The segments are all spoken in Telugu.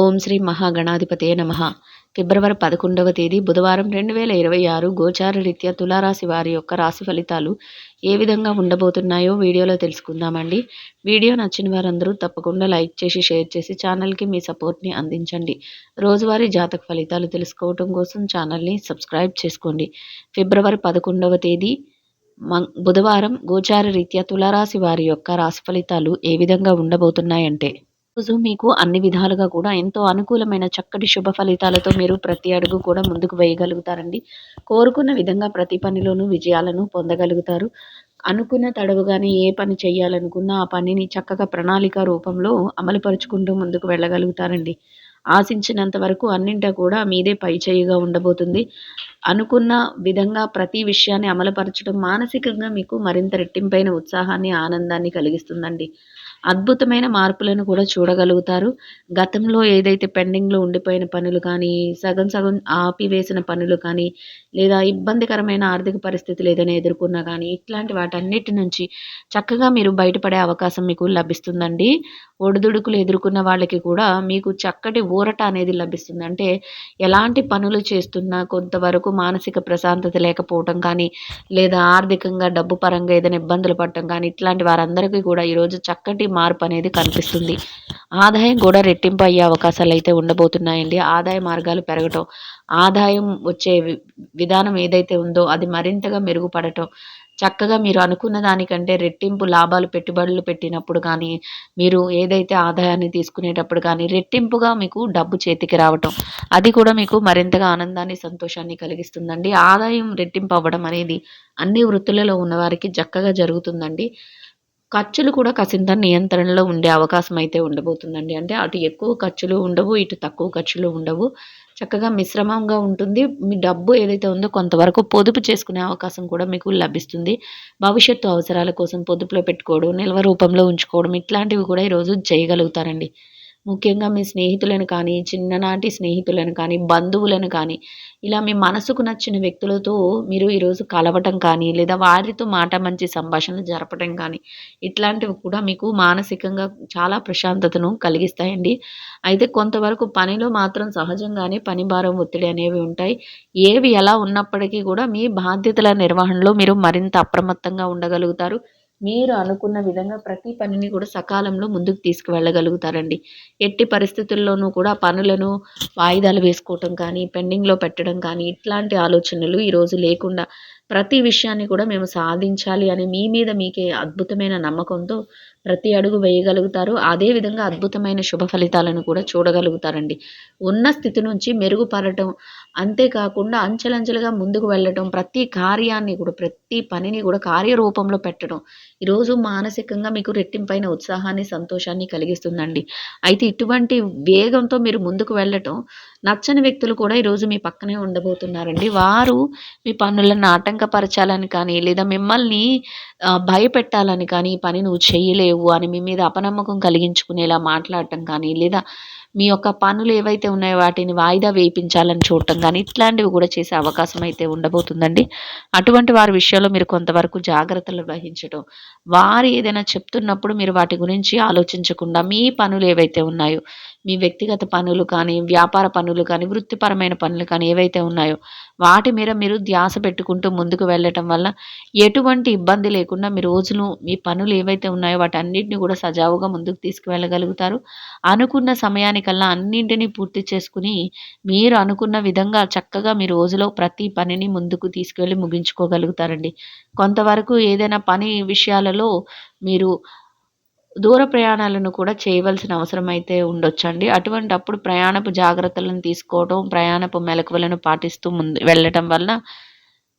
ఓం శ్రీ మహాగణాధిపతే నమ. ఫిబ్రవరి పదకొండవ తేదీ బుధవారం రెండు వేల ఇరవై ఆరు గోచార రీత్యా తులారాశి వారి యొక్క రాశి ఫలితాలు ఏ విధంగా ఉండబోతున్నాయో వీడియోలో తెలుసుకుందామండి. వీడియో నచ్చిన వారందరూ తప్పకుండా లైక్ చేసి షేర్ చేసి ఛానల్కి మీ సపోర్ట్ని అందించండి. రోజువారీ జాతక ఫలితాలు తెలుసుకోవటం కోసం ఛానల్ని సబ్స్క్రైబ్ చేసుకోండి. ఫిబ్రవరి పదకొండవ తేదీ బుధవారం గోచార రీత్యా తులారాశి వారి యొక్క రాశి ఫలితాలు ఏ విధంగా ఉండబోతున్నాయంటే రోజు మీకు అన్ని విధాలుగా కూడా ఎంతో అనుకూలమైన చక్కటి శుభ ఫలితాలతో మీరు ప్రతి అడుగు కూడా ముందుకు వేయగలుగుతారండి. కోరుకున్న విధంగా ప్రతి పనిలోనూ విజయాలను పొందగలుగుతారు. అనుకున్న తడవుగానే ఏ పని చేయాలనుకున్నా ఆ పనిని చక్కగా ప్రణాళిక రూపంలో అమలుపరుచుకుంటూ ముందుకు వెళ్ళగలుగుతారండి. ఆశించినంత వరకు అన్నింటా కూడా మీదే పై చేయిగా ఉండబోతుంది. అనుకున్న విధంగా ప్రతి విషయాన్ని అమలుపరచడం మానసికంగా మీకు మరింత రెట్టింపైన ఉత్సాహాన్ని ఆనందాన్ని కలిగిస్తుందండి. అద్భుతమైన మార్పులను కూడా చూడగలుగుతారు. గతంలో ఏదైతే పెండింగ్లో ఉండిపోయిన పనులు కానీ సగం సగం ఆపివేసిన పనులు కానీ లేదా ఇబ్బందికరమైన ఆర్థిక పరిస్థితులు ఏదైనా ఎదుర్కొన్నా కానీ ఇట్లాంటి వాటన్నిటి నుంచి చక్కగా మీరు బయటపడే అవకాశం మీకు లభిస్తుందండి. ఒడిదుడుకులు ఎదుర్కొన్న వాళ్ళకి కూడా మీకు చక్కటి ఊరట అనేది లభిస్తుంది. అంటే ఎలాంటి పనులు చేస్తున్నా కొంతవరకు మానసిక ప్రశాంతత లేకపోవటం కానీ లేదా ఆర్థికంగా డబ్బు పరంగా ఏదైనా ఇబ్బందులు పడటం కానీ ఇట్లాంటి వారందరికీ కూడా ఈరోజు చక్కటి మార్పు అనేది కనిపిస్తుంది. ఆదాయం కూడా రెట్టింపు అయ్యే అవకాశాలు అయితే ఉండబోతున్నాయండి. ఆదాయ మార్గాలు పెరగటం ఆదాయం వచ్చే విధానం ఏదైతే ఉందో అది మరింతగా మెరుగుపడటం చక్కగా మీరు అనుకున్న దానికంటే రెట్టింపు లాభాలు పెట్టుబడులు పెట్టినప్పుడు కానీ మీరు ఏదైతే ఆదాయాన్ని తీసుకునేటప్పుడు కానీ రెట్టింపుగా మీకు డబ్బు చేతికి రావటం అది కూడా మీకు మరింతగా ఆనందాన్ని సంతోషాన్ని కలిగిస్తుందండి. ఆదాయం రెట్టింపు అవ్వడం అనేది అన్ని వృత్తులలో ఉన్నవారికి చక్కగా జరుగుతుందండి. ఖర్చులు కూడా కసింత నియంత్రణలో ఉండే అవకాశం అయితే ఉండబోతుందండి. అంటే అటు ఎక్కువ ఖర్చులు ఉండవు ఇటు తక్కువ ఖర్చులు ఉండవు. చక్కగా మిశ్రమంగా ఉంటుంది. మీ డబ్బు ఏదైతే ఉందో కొంతవరకు పొదుపు చేసుకునే అవకాశం కూడా మీకు లభిస్తుంది. భవిష్యత్తు అవసరాల కోసం పొదుపులో పెట్టుకోవడం నిల్వ రూపంలో ఉంచుకోవడం ఇట్లాంటివి కూడా ఈరోజు చేయగలుగుతారండి. ముఖ్యంగా మీ స్నేహితులను కానీ చిన్ననాటి స్నేహితులను కానీ బంధువులను కానీ ఇలా మీ మనసుకు నచ్చిన వ్యక్తులతో మీరు ఈరోజు కలవటం కానీ లేదా వారితో మాట మంచి సంభాషణలు జరపటం కానీ ఇట్లాంటివి కూడా మీకు మానసికంగా చాలా ప్రశాంతతను కలిగిస్తాయండి. అయితే కొంతవరకు పనిలో మాత్రం సహజంగానే పని భారం ఒత్తిడి అనేవి ఉంటాయి. ఏవి ఎలా ఉన్నప్పటికీ కూడా మీ బాధ్యతల నిర్వహణలో మీరు మరింత అప్రమత్తంగా ఉండగలుగుతారు. మీరు అనుకున్న విధంగా ప్రతి పనిని కూడా సకాలంలో ముందుకు తీసుకువెళ్ళగలుగుతారండి. ఎట్టి పరిస్థితుల్లోనూ కూడా పనులను వాయిదాలు వేసుకోవటం కానీ పెండింగ్లో పెట్టడం కానీ ఇట్లాంటి ఆలోచనలు ఈరోజు లేకుండా ప్రతి విషయాన్ని కూడా మేము సాధించాలి అని మీ మీద మీకే అద్భుతమైన నమ్మకంతో ప్రతి అడుగు వేయగలుగుతారు. అదేవిధంగా అద్భుతమైన శుభ ఫలితాలను కూడా చూడగలుగుతారండి. ఉన్న స్థితి నుంచి మెరుగుపడటం అంతేకాకుండా అంచెలంచెలుగా ముందుకు వెళ్ళటం ప్రతి కార్యాన్ని కూడా ప్రతి పనిని కూడా కార్యరూపంలో పెట్టడం ఈరోజు మానసికంగా మీకు రెట్టింపైన ఉత్సాహాన్ని సంతోషాన్ని కలిగిస్తుందండి. అయితే ఇటువంటి వేగంతో మీరు ముందుకు వెళ్ళటం నచ్చని వ్యక్తులు కూడా ఈరోజు మీ పక్కనే ఉండబోతున్నారండి. వారు మీ పనులను ఆటంకపరచాలని కానీ లేదా మిమ్మల్ని భయపెట్టాలని కానీ ఈ పని నువ్వు చేయలేవు అని మీ మీద అపనమ్మకం కలిగించుకునేలా మాట్లాడటం కానీ లేదా మీ యొక్క పనులు ఏవైతే ఉన్నాయో వాటిని వాయిదా వేయించాలని చూడటం కానీ ఇట్లాంటివి కూడా చేసే అవకాశం అయితే ఉండబోతుందండి. అటువంటి వారి విషయంలో మీరు కొంతవరకు జాగ్రత్తలు వహించడం వారు ఏదైనా చెప్తున్నప్పుడు మీరు వాటి గురించి ఆలోచించకుండా మీ పనులు ఏవైతే ఉన్నాయో మీ వ్యక్తిగత పనులు కానీ వ్యాపార పనులు కానీ వృత్తిపరమైన పనులు కానీ ఏవైతే ఉన్నాయో వాటి మీద మీరు ధ్యాస పెట్టుకుంటూ ముందుకు వెళ్ళటం వల్ల ఎటువంటి ఇబ్బంది లేకుండా మీ రోజులు మీ పనులు ఏవైతే ఉన్నాయో వాటి అన్నింటినీ కూడా సజావుగా ముందుకు తీసుకువెళ్ళగలుగుతారు. అనుకున్న సమయానికి కల్లా అన్నింటినీ పూర్తి చేసుకుని మీరు అనుకున్న విధంగా చక్కగా మీ రోజులో ప్రతి పనిని ముందుకు తీసుకెళ్ళి ముగించుకోగలుగుతారండి. కొంతవరకు ఏదైనా పని విషయాలలో మీరు దూర ప్రయాణాలను కూడా చేయవలసిన అవసరం అయితే ఉండొచ్చండి. అటువంటి అప్పుడు ప్రయాణపు జాగ్రత్తలను తీసుకోవడం ప్రయాణపు మెలకువలను పాటిస్తూ ముందు వెళ్ళటం వల్ల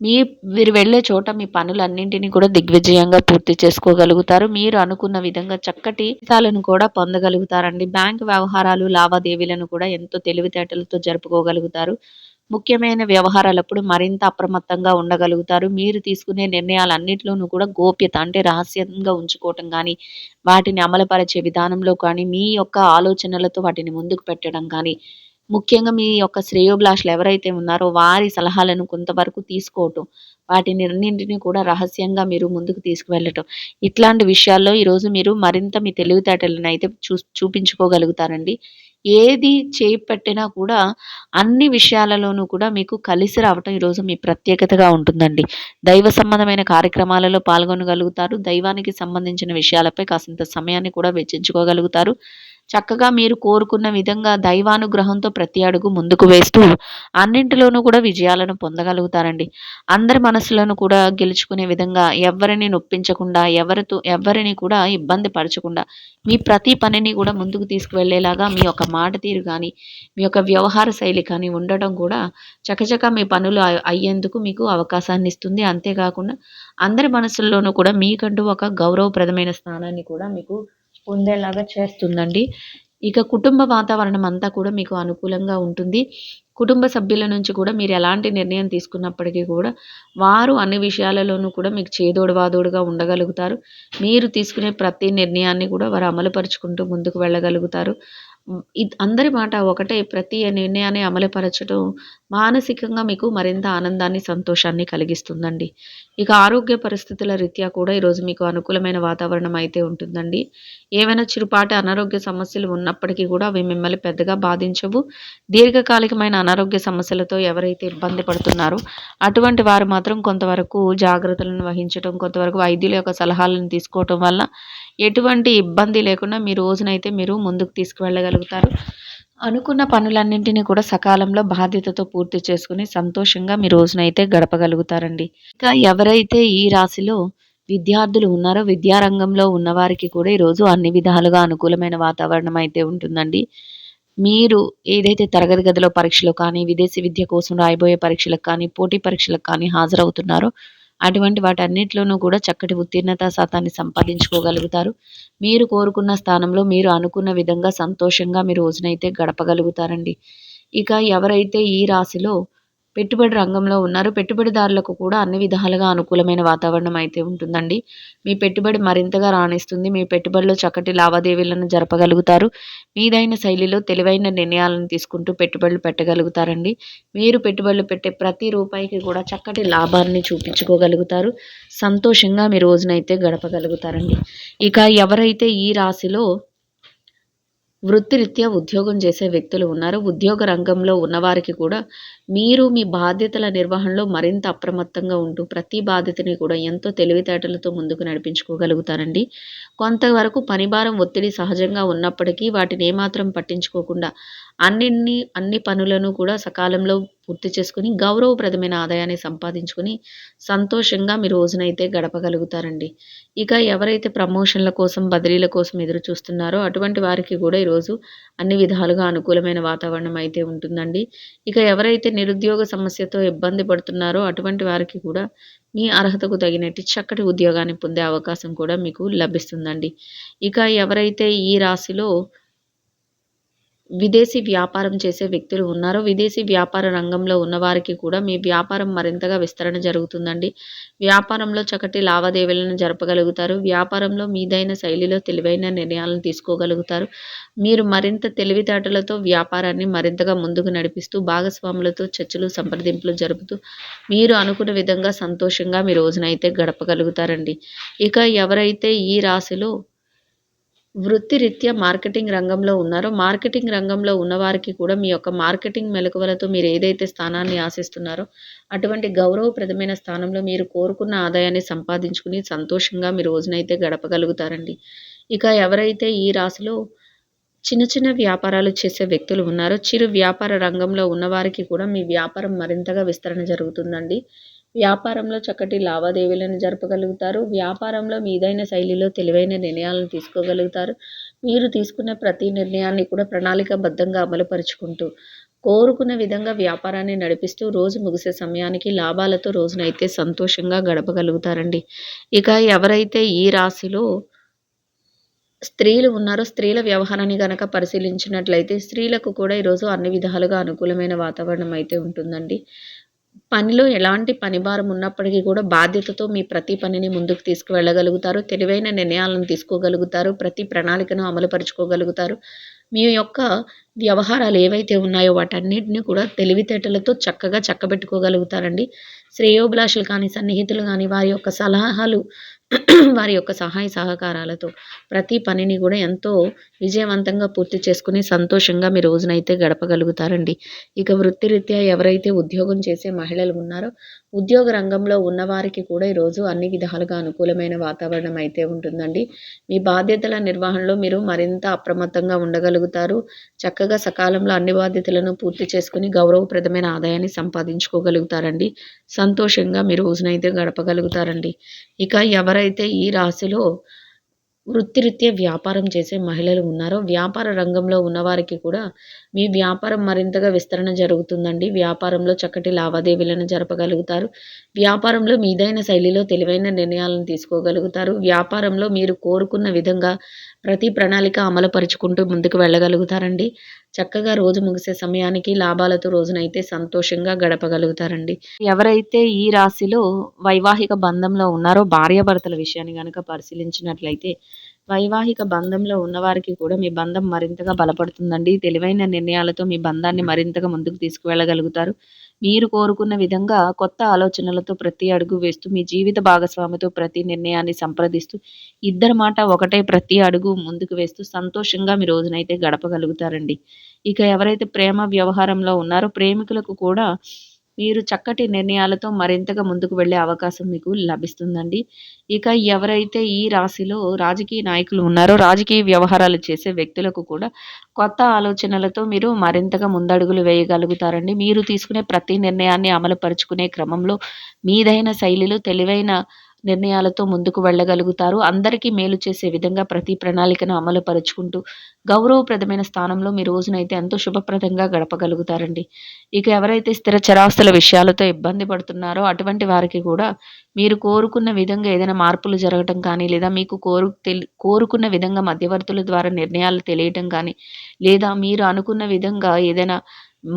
మీ మీరు వెళ్ళే చోట మీ పనులన్నింటినీ కూడా దిగ్విజయంగా పూర్తి చేసుకోగలుగుతారు. మీరు అనుకున్న విధంగా చక్కటి ఫలితాలను కూడా పొందగలుగుతారండి. బ్యాంక్ వ్యవహారాలు లావాదేవీలను కూడా ఎంతో తెలివితేటలతో జరుపుకోగలుగుతారు. ముఖ్యమైన వ్యవహారాలప్పుడు మరింత అప్రమత్తంగా ఉండగలుగుతారు. మీరు తీసుకునే నిర్ణయాలన్నింటిలోనూ కూడా గోప్యత అంటే రహస్యంగా ఉంచుకోవటం కానీ వాటిని అమలుపరిచే విధానంలో కానీ మీ యొక్క ఆలోచనలతో వాటిని ముందుకు పెట్టడం కానీ ముఖ్యంగా మీ యొక్క శ్రేయోభిలాషులు ఎవరైతే ఉన్నారో వారి సలహాలను కొంతవరకు తీసుకోవటం వాటిని అన్నింటినీ కూడా రహస్యంగా మీరు ముందుకు తీసుకువెళ్ళటం. ఇట్లాంటి విషయాల్లో ఈరోజు మీరు మరింత మీ తెలివితేటలను అయితే చూ చూపించుకోగలుగుతారండి. ఏది చేపట్టినా కూడా అన్ని విషయాలలోనూ కూడా మీకు కలిసి రావటం ఈరోజు మీ ప్రత్యేకతగా ఉంటుందండి. దైవ సంబంధమైన కార్యక్రమాలలో పాల్గొనగలుగుతారు. దైవానికి సంబంధించిన విషయాలపై కాసింత సమయాన్ని కూడా వెచ్చించుకోగలుగుతారు. చక్కగా మీరు కోరుకున్న విధంగా దైవానుగ్రహంతో ప్రతి అడుగు ముందుకు వేస్తూ అన్నింటిలోనూ కూడా విజయాలను పొందగలుగుతారండి. అందరి మనసులను కూడా గెలుచుకునే విధంగా ఎవరిని నొప్పించకుండా ఎవరితో ఎవరిని కూడా ఇబ్బంది పరచకుండా మీ ప్రతి పనిని కూడా ముందుకు తీసుకువెళ్ళేలాగా మీ యొక్క మాట తీరు కానీ మీ యొక్క వ్యవహార శైలి కానీ ఉండటం కూడా చకచక మీ పనులు అయ్యేందుకు మీకు అవకాశాన్ని ఇస్తుంది. అంతేకాకుండా అందరి మనసుల్లోనూ కూడా మీకంటూ ఒక గౌరవప్రదమైన స్థానాన్ని కూడా మీకు పొందేలాగా చేస్తుందండి. ఇక కుటుంబ వాతావరణం అంతా కూడా మీకు అనుకూలంగా ఉంటుంది. కుటుంబ సభ్యుల నుంచి కూడా మీరు ఎలాంటి నిర్ణయం తీసుకున్నప్పటికీ కూడా వారు అన్ని విషయాలలోనూ కూడా మీకు చేదోడు వాదోడుగా ఉండగలుగుతారు. మీరు తీసుకునే ప్రతి నిర్ణయాన్ని కూడా వారు అమలుపరుచుకుంటూ ముందుకు వెళ్ళగలుగుతారు. అందరి మాట ఒకటే ప్రతి నిర్ణయాన్ని అమలుపరచడం మానసికంగా మీకు మరింత ఆనందాన్ని సంతోషాన్ని కలిగిస్తుందండి. ఇక ఆరోగ్య పరిస్థితుల రీత్యా కూడా ఈరోజు మీకు అనుకూలమైన వాతావరణం అయితే ఉంటుందండి. ఏవైనా చిరుపాటి అనారోగ్య సమస్యలు ఉన్నప్పటికీ కూడా అవి మిమ్మల్ని పెద్దగా బాధించవు. దీర్ఘకాలికమైన అనారోగ్య సమస్యలతో ఎవరైతే ఇబ్బంది పడుతున్నారో అటువంటి వారు మాత్రం కొంతవరకు జాగ్రత్తలను వహించడం కొంతవరకు వైద్యుల యొక్క సలహాలను తీసుకోవటం వల్ల ఎటువంటి ఇబ్బంది లేకుండా మీ రోజునైతే మీరు ముందుకు తీసుకువెళ్ళగలుగుతారు. అనుకున్న పనులన్నింటినీ కూడా సకాలంలో బాధ్యతతో పూర్తి చేసుకుని సంతోషంగా మీ రోజునైతే గడపగలుగుతారండి. ఇంకా ఎవరైతే ఈ రాశిలో విద్యార్థులు ఉన్నారో విద్యారంగంలో ఉన్నవారికి కూడా ఈరోజు అన్ని విధాలుగా అనుకూలమైన వాతావరణం అయితే ఉంటుందండి. మీరు ఏదైతే తరగతి గదిలో పరీక్షలు కానీ విదేశీ విద్య కోసం రాయబోయే పరీక్షలకు కానీ పోటీ పరీక్షలకు కానీ హాజరవుతున్నారో అటువంటి వాటన్నిటిలోనూ కూడా చక్కటి ఉత్తీర్ణత శాతాన్ని సంపాదించుకోగలుగుతారు. మీరు కోరుకున్న స్థానంలో మీరు అనుకున్న విధంగా సంతోషంగా మీ రోజునైతే గడపగలుగుతారండి. ఇక ఎవరైతే ఈ రాశిలో పెట్టుబడి రంగంలో ఉన్నారు. పెట్టుబడిదారులకు కూడా అన్ని విధాలుగా అనుకూలమైన వాతావరణం అయితే ఉంటుందండి. మీ పెట్టుబడి మరింతగా రాణిస్తుంది. మీ పెట్టుబడిలో చక్కటి లావాదేవీలను జరపగలుగుతారు. మీదైన శైలిలో తెలివైన నిర్ణయాలను తీసుకుంటూ పెట్టుబడులు పెట్టగలుగుతారండి. మీరు పెట్టుబడులు పెట్టే ప్రతి రూపాయికి కూడా చక్కటి లాభాన్ని చూపించుకోగలుగుతారు. సంతోషంగా మీ రోజునైతే గడపగలుగుతారండి. ఇక ఎవరైతే ఈ రాశిలో వృత్తిరీత్యా ఉద్యోగం చేసే వ్యక్తులు ఉన్నారు. ఉద్యోగ రంగంలో ఉన్నవారికి కూడా మీరు మీ బాధ్యతల నిర్వహణలో మరింత అప్రమత్తంగా ఉంటూ ప్రతి బాధ్యతని కూడా ఎంతో తెలివితేటలతో ముందుకు నడిపించుకోగలుగుతారండి. కొంతవరకు పనిభారం ఒత్తిడి సహజంగా ఉన్నప్పటికీ వాటిని ఏమాత్రం పట్టించుకోకుండా అన్నిన్ని అన్ని పనులను కూడా సకాలంలో పూర్తి చేసుకుని గౌరవప్రదమైన ఆదాయాన్ని సంపాదించుకుని సంతోషంగా మీ రోజునైతే గడపగలుగుతారండి. ఇక ఎవరైతే ప్రమోషన్ల కోసం బదిలీల కోసం ఎదురు చూస్తున్నారో అటువంటి వారికి కూడా ఈరోజు అన్ని విధాలుగా అనుకూలమైన వాతావరణం అయితే ఉంటుందండి. ఇక ఎవరైతే నిరుద్యోగ సమస్యతో ఇబ్బంది పడుతున్నారో అటువంటి వారికి కూడా మీ అర్హతకు తగినట్టు చక్కటి ఉద్యోగాన్ని పొందే అవకాశం కూడా మీకు లభిస్తుందండి. ఇక ఎవరైతే ఈ రాశిలో విదేశీ వ్యాపారం చేసే వ్యక్తులు ఉన్నారో విదేశీ వ్యాపార రంగంలో ఉన్నవారికి కూడా మీ వ్యాపారం మరింతగా విస్తరణ జరుగుతుందండి. వ్యాపారంలో చక్కటి లావాదేవీలను జరపగలుగుతారు. వ్యాపారంలో మీదైన శైలిలో తెలివైన నిర్ణయాలను తీసుకోగలుగుతారు. మీరు మరింత తెలివితేటలతో వ్యాపారాన్ని మరింతగా ముందుకు నడిపిస్తూ భాగస్వాములతో చర్చలు సంప్రదింపులు జరుపుతూ మీరు అనుకున్న విధంగా సంతోషంగా మీ రోజునైతే గడపగలుగుతారండి. ఇక ఎవరైతే ఈ రాశిలో వృత్తిరీత్యా మార్కెటింగ్ రంగంలో ఉన్నారో మార్కెటింగ్ రంగంలో ఉన్నవారికి కూడా మీ యొక్క మార్కెటింగ్ మెలకువలతో మీరు ఏదైతే స్థానాన్ని ఆశిస్తున్నారో అటువంటి గౌరవప్రదమైన స్థానంలో మీరు కోరుకున్న ఆదాయాన్ని సంపాదించుకుని సంతోషంగా మీ రోజునైతే గడపగలుగుతారండి. ఇక ఎవరైతే ఈ రాశిలో చిన్న చిన్న వ్యాపారాలు చేసే వ్యక్తులు ఉన్నారో చిరు వ్యాపార రంగంలో ఉన్నవారికి కూడా మీ వ్యాపారం మరింతగా విస్తరణ జరుగుతుందండి. వ్యాపారంలో చక్కటి లావాదేవీలను జరపగలుగుతారు. వ్యాపారంలో మీదైన శైలిలో తెలివైన నిర్ణయాలను తీసుకోగలుగుతారు. మీరు తీసుకున్న ప్రతి నిర్ణయాన్ని కూడా ప్రణాళికాబద్ధంగా అమలుపరుచుకుంటూ కోరుకున్న విధంగా వ్యాపారాన్ని నడిపిస్తూ రోజు ముగిసే సమయానికి లాభాలతో రోజునైతే సంతోషంగా గడపగలుగుతారండి. ఇక ఎవరైతే ఈ రాశిలో స్త్రీలు ఉన్నారో స్త్రీల వ్యవహారాన్ని గనక పరిశీలించినట్లయితే స్త్రీలకు కూడా ఈరోజు అన్ని విధాలుగా అనుకూలమైన వాతావరణం అయితే ఉంటుందండి. పనిలో ఎలాంటి పనిభారం ఉన్నప్పటికీ కూడా బాధ్యతతో మీ ప్రతి పనిని ముందుకు తీసుకువెళ్ళగలుగుతారు. తెలివైన నిర్ణయాలను తీసుకోగలుగుతారు. ప్రతి ప్రణాళికను అమలుపరుచుకోగలుగుతారు. మీ యొక్క వ్యవహారాలు ఏవైతే ఉన్నాయో వాటన్నిటిని కూడా తెలివితేటలతో చక్కగా చక్కబెట్టుకోగలుగుతారండి. శ్రేయోభిలాషులు కానీ సన్నిహితులు కానీ వారి యొక్క సలహాలు వారి యొక్క సహాయ సహకారాలతో ప్రతి పనిని కూడా ఎంతో విజయవంతంగా పూర్తి చేసుకుని సంతోషంగా మీ రోజునైతే గడపగలుగుతారండి. ఇక వృత్తిరీత్యా ఎవరైతే ఉద్యోగం చేసే మహిళలు ఉన్నారో ఉద్యోగ రంగంలో ఉన్నవారికి కూడా ఈరోజు అన్ని విధాలుగా అనుకూలమైన వాతావరణం అయితే ఉంటుందండి. మీ బాధ్యతల నిర్వహణలో మీరు మరింత అప్రమత్తంగా ఉండగలుగుతారు. చక్కగా సకాలంలో అన్ని బాధ్యతలను పూర్తి చేసుకుని గౌరవప్రదమైన ఆదాయాన్ని సంపాదించుకోగలుగుతారండి. సంతోషంగా మీ రోజునైతే గడపగలుగుతారండి. ఇక ఎవరైతే ఈ రాశిలో వృత్తిరీత్యా వ్యాపారం చేసే మహిళలు ఉన్నారో వ్యాపార రంగంలో ఉన్నవారికి కూడా మీ వ్యాపారం మరింతగా విస్తరణ జరుగుతుందండి. వ్యాపారంలో చక్కటి లావాదేవీలను జరపగలుగుతారు. వ్యాపారంలో మీదైన శైలిలో తెలివైన నిర్ణయాలను తీసుకోగలుగుతారు. వ్యాపారంలో మీరు కోరుకున్న విధంగా ప్రతి ప్రణాళిక అమలుపరుచుకుంటూ ముందుకు వెళ్ళగలుగుతారండి. చక్కగా రోజు ముగిసే సమయానికి లాభాలతో రోజునైతే సంతోషంగా గడపగలుగుతారండి. ఎవరైతే ఈ రాశిలో వైవాహిక బంధంలో ఉన్నారో భార్యాభర్తల విషయాన్ని కనుక పరిశీలించినట్లయితే వైవాహిక బంధంలో ఉన్నవారికి కూడా మీ బంధం మరింతగా బలపడుతుందండి. తెలివైన నిర్ణయాలతో మీ బంధాన్ని మరింతగా ముందుకు తీసుకువెళ్ళగలుగుతారు. మీరు కోరుకున్న విధంగా కొత్త ఆలోచనలతో ప్రతి అడుగు వేస్తూ మీ జీవిత భాగస్వామితో ప్రతి నిర్ణయాన్ని సంప్రదిస్తూ ఇద్దరి మాట ఒకటే ప్రతి అడుగు ముందుకు వేస్తూ సంతోషంగా మీ రోజునైతే గడపగలుగుతారండి. ఇక ఎవరైతే ప్రేమ వ్యవహారంలో ఉన్నారో ప్రేమికులకు కూడా మీరు చక్కటి నిర్ణయాలతో మరింతగా ముందుకు వెళ్ళే అవకాశం మీకు లభిస్తుందండి. ఇక ఎవరైతే ఈ రాశిలో రాజకీయ నాయకులు ఉన్నారో రాజకీయ వ్యవహారాలు చేసే వ్యక్తులకు కూడా కొత్త ఆలోచనలతో మీరు మరింతగా ముందడుగులు వేయగలుగుతారండి. మీరు తీసుకునే ప్రతి నిర్ణయాన్ని అమలుపరుచుకునే క్రమంలో మీదైన శైలిలో తెలివైన నిర్ణయాలతో ముందుకు వెళ్ళగలుగుతారు. అందరికీ మేలు చేసే విధంగా ప్రతి ప్రణాళికను అమలు పరుచుకుంటూ గౌరవప్రదమైన స్థానంలో మీ రోజునైతే ఎంతో శుభప్రదంగా గడపగలుగుతారండి. ఇక ఎవరైతే స్థిర చరాస్తుల విషయాలతో ఇబ్బంది పడుతున్నారో అటువంటి వారికి కూడా మీరు కోరుకున్న విధంగా ఏదైనా మార్పులు జరగటం కానీ లేదా మీకు కోరు కోరుకున్న విధంగా మధ్యవర్తుల ద్వారా నిర్ణయాలు తెలియటం కానీ లేదా మీరు అనుకున్న విధంగా ఏదైనా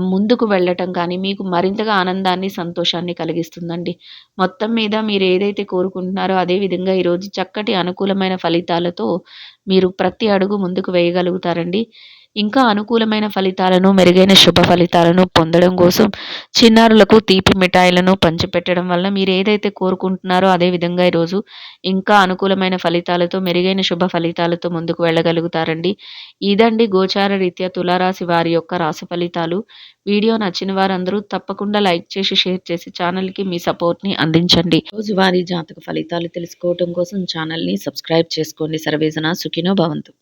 ముందుకు వెళ్ళటం కానీ మీకు మరింతగా ఆనందాన్ని సంతోషాన్ని కలిగిస్తుందండి. మొత్తం మీద మీరు ఏదైతే కోరుకుంటున్నారో అదే విధంగా ఈరోజు చక్కటి అనుకూలమైన ఫలితాలతో మీరు ప్రతి అడుగు ముందుకు వేయగలుగుతారండి. ఇంకా అనుకూలమైన ఫలితాలను మెరుగైన శుభ ఫలితాలను పొందడం కోసం చిన్నారులకు తీపి మిఠాయిలను పంచిపెట్టడం వల్ల మీరు ఏదైతే కోరుకుంటున్నారో అదే విధంగా ఈరోజు ఇంకా అనుకూలమైన ఫలితాలతో మెరుగైన శుభ ఫలితాలతో ముందుకు వెళ్ళగలుగుతారండి. ఇదండి గోచార రీత్యా తులారాశి వారి యొక్క రాశి ఫలితాలు. వీడియో నచ్చిన వారందరూ తప్పకుండా లైక్ చేసి షేర్ చేసి ఛానల్కి మీ సపోర్ట్ని అందించండి. రోజువారీ జాతక ఫలితాలు తెలుసుకోవడం కోసం ఛానల్ని సబ్స్క్రైబ్ చేసుకోండి. సర్వేజన సుఖినో భవంతు.